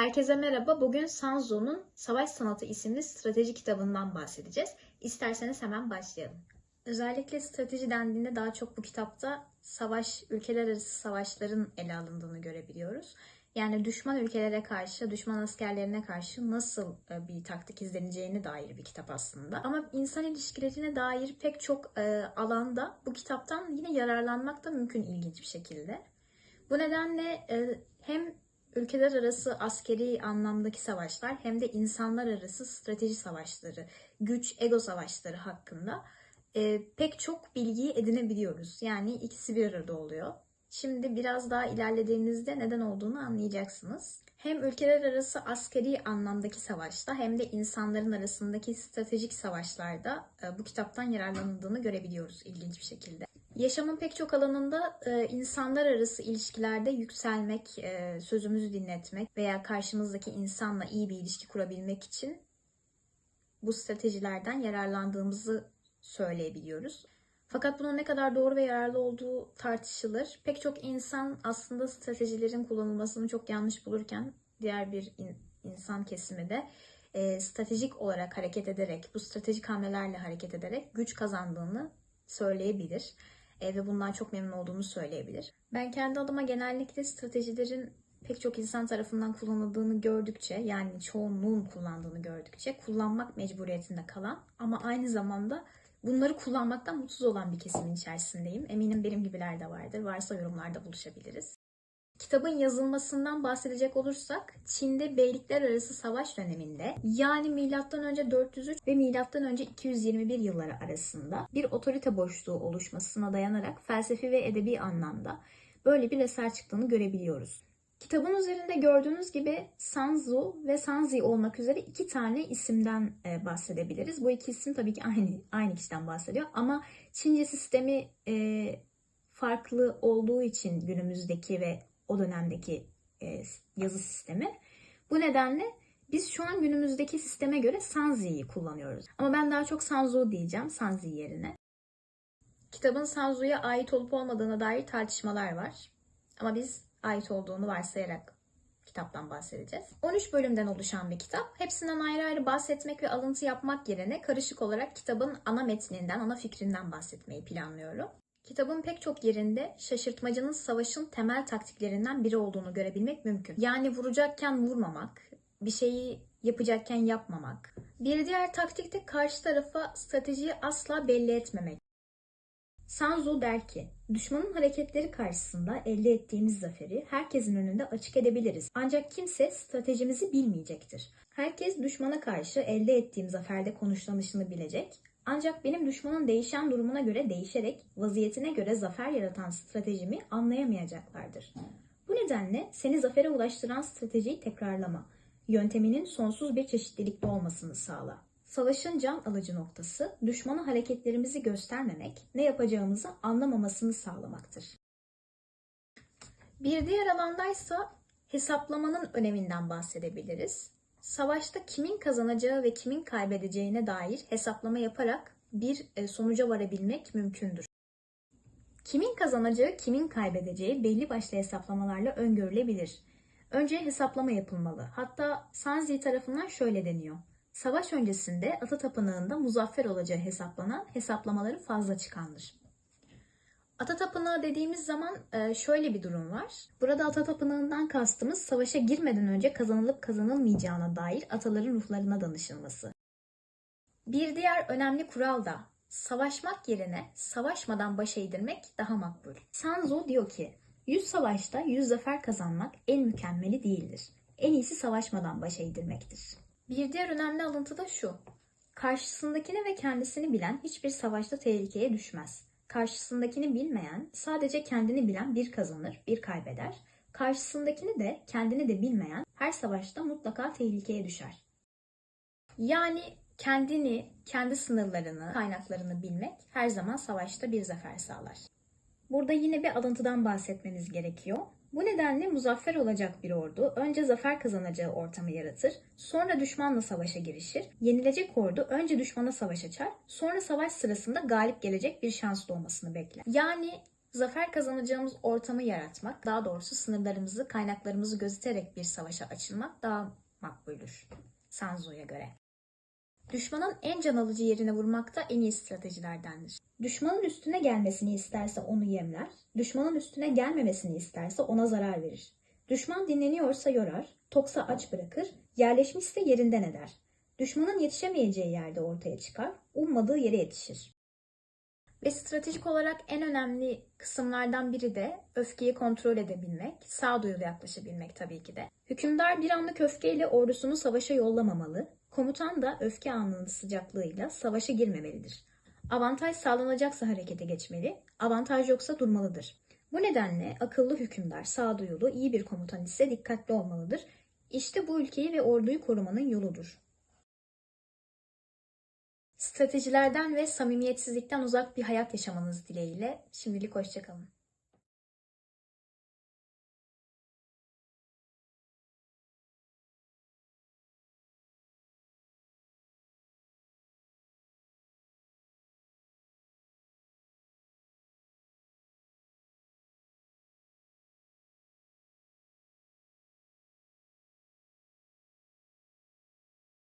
Herkese merhaba. Bugün Sanzu'nun Savaş Sanatı isimli strateji kitabından bahsedeceğiz. İsterseniz hemen başlayalım. Özellikle strateji dendiğinde daha çok bu kitapta savaş, ülkeler arası savaşların ele alındığını görebiliyoruz. Yani düşman ülkelere karşı, düşman askerlerine karşı nasıl e, bir taktik izleneceğine dair bir kitap aslında. Ama insan ilişkilerine dair pek çok e, alanda bu kitaptan yine yararlanmak da mümkün ilginç bir şekilde. Bu nedenle e, hem ülkeler arası askeri anlamdaki savaşlar hem de insanlar arası strateji savaşları, güç, ego savaşları hakkında e, pek çok bilgiyi edinebiliyoruz. Yani ikisi bir arada oluyor. Şimdi biraz daha ilerlediğimizde neden olduğunu anlayacaksınız. Hem ülkeler arası askeri anlamdaki savaşta hem de insanların arasındaki stratejik savaşlarda e, bu kitaptan yararlanıldığını görebiliyoruz ilginç bir şekilde. Yaşamın pek çok alanında e, insanlar arası ilişkilerde yükselmek, e, sözümüzü dinletmek veya karşımızdaki insanla iyi bir ilişki kurabilmek için bu stratejilerden yararlandığımızı söyleyebiliyoruz. Fakat bunun ne kadar doğru ve yararlı olduğu tartışılır. Pek çok insan aslında stratejilerin kullanılmasını çok yanlış bulurken diğer bir in- insan kesimi de e, stratejik olarak hareket ederek, bu stratejik hamlelerle hareket ederek güç kazandığını söyleyebilir ve bundan çok memnun olduğunu söyleyebilir. Ben kendi adıma genellikle stratejilerin pek çok insan tarafından kullanıldığını gördükçe yani çoğunluğun kullandığını gördükçe kullanmak mecburiyetinde kalan ama aynı zamanda bunları kullanmaktan mutsuz olan bir kesimin içerisindeyim. Eminim benim gibiler de vardır. Varsa yorumlarda buluşabiliriz. Kitabın yazılmasından bahsedecek olursak Çin'de beylikler arası savaş döneminde yani M.Ö. 403 ve M.Ö. 221 yılları arasında bir otorite boşluğu oluşmasına dayanarak felsefi ve edebi anlamda böyle bir eser çıktığını görebiliyoruz. Kitabın üzerinde gördüğünüz gibi Sanzu ve Sanzi olmak üzere iki tane isimden e, bahsedebiliriz. Bu iki isim tabii ki aynı aynı kişiden bahsediyor ama Çince sistemi e, farklı olduğu için günümüzdeki ve o dönemdeki e, yazı sistemi. Bu nedenle biz şu an günümüzdeki sisteme göre Sanzi'yi kullanıyoruz. Ama ben daha çok Sanzu diyeceğim Sanzi yerine. Kitabın Sanzu'ya ait olup olmadığına dair tartışmalar var. Ama biz ait olduğunu varsayarak kitaptan bahsedeceğiz. 13 bölümden oluşan bir kitap. Hepsinden ayrı ayrı bahsetmek ve alıntı yapmak yerine karışık olarak kitabın ana metninden, ana fikrinden bahsetmeyi planlıyorum. Kitabın pek çok yerinde şaşırtmacının savaşın temel taktiklerinden biri olduğunu görebilmek mümkün. Yani vuracakken vurmamak, bir şeyi yapacakken yapmamak. Bir diğer taktik de karşı tarafa stratejiyi asla belli etmemek. Sanzu der ki, düşmanın hareketleri karşısında elde ettiğimiz zaferi herkesin önünde açık edebiliriz. Ancak kimse stratejimizi bilmeyecektir. Herkes düşmana karşı elde ettiğim zaferde konuşlanışını bilecek. Ancak benim düşmanın değişen durumuna göre değişerek, vaziyetine göre zafer yaratan stratejimi anlayamayacaklardır. Bu nedenle seni zafere ulaştıran stratejiyi tekrarlama. Yönteminin sonsuz bir çeşitlilikte olmasını sağla. Savaşın can alıcı noktası düşmana hareketlerimizi göstermemek, ne yapacağımızı anlamamasını sağlamaktır. Bir diğer alandaysa hesaplamanın öneminden bahsedebiliriz. Savaşta kimin kazanacağı ve kimin kaybedeceğine dair hesaplama yaparak bir e, sonuca varabilmek mümkündür. Kimin kazanacağı, kimin kaybedeceği belli başlı hesaplamalarla öngörülebilir. Önce hesaplama yapılmalı. Hatta Sanzi tarafından şöyle deniyor. Savaş öncesinde ata tapınağında muzaffer olacağı hesaplanan hesaplamaları fazla çıkandır. Ata tapınağı dediğimiz zaman e, şöyle bir durum var. Burada ata tapınağından kastımız savaşa girmeden önce kazanılıp kazanılmayacağına dair ataların ruhlarına danışılması. Bir diğer önemli kural da savaşmak yerine savaşmadan baş eğdirmek daha makbul. Sanzu diyor ki, 100 savaşta 100 zafer kazanmak en mükemmeli değildir. En iyisi savaşmadan baş eğdirmektir. Bir diğer önemli alıntı da şu. Karşısındakini ve kendisini bilen hiçbir savaşta tehlikeye düşmez. Karşısındakini bilmeyen, sadece kendini bilen bir kazanır, bir kaybeder. Karşısındakini de kendini de bilmeyen her savaşta mutlaka tehlikeye düşer. Yani kendini, kendi sınırlarını, kaynaklarını bilmek her zaman savaşta bir zafer sağlar. Burada yine bir alıntıdan bahsetmemiz gerekiyor. Bu nedenle muzaffer olacak bir ordu önce zafer kazanacağı ortamı yaratır, sonra düşmanla savaşa girişir. Yenilecek ordu önce düşmana savaş açar, sonra savaş sırasında galip gelecek bir şans doğmasını bekler. Yani Zafer kazanacağımız ortamı yaratmak, daha doğrusu sınırlarımızı, kaynaklarımızı gözeterek bir savaşa açılmak daha makbuldür. Sanzo'ya göre. Düşmanın en can alıcı yerine vurmak da en iyi stratejilerdendir. Düşmanın üstüne gelmesini isterse onu yemler, düşmanın üstüne gelmemesini isterse ona zarar verir. Düşman dinleniyorsa yorar, toksa aç bırakır, yerleşmişse yerinden eder. Düşmanın yetişemeyeceği yerde ortaya çıkar, ummadığı yere yetişir. Ve stratejik olarak en önemli kısımlardan biri de öfkeyi kontrol edebilmek, sağduyulu yaklaşabilmek tabii ki de. Hükümdar bir anlık öfkeyle ordusunu savaşa yollamamalı, komutan da öfke anının sıcaklığıyla savaşa girmemelidir. Avantaj sağlanacaksa harekete geçmeli, avantaj yoksa durmalıdır. Bu nedenle akıllı hükümdar, sağduyulu, iyi bir komutan ise dikkatli olmalıdır. İşte bu ülkeyi ve orduyu korumanın yoludur. Stratejilerden ve samimiyetsizlikten uzak bir hayat yaşamanız dileğiyle şimdilik hoşçakalın.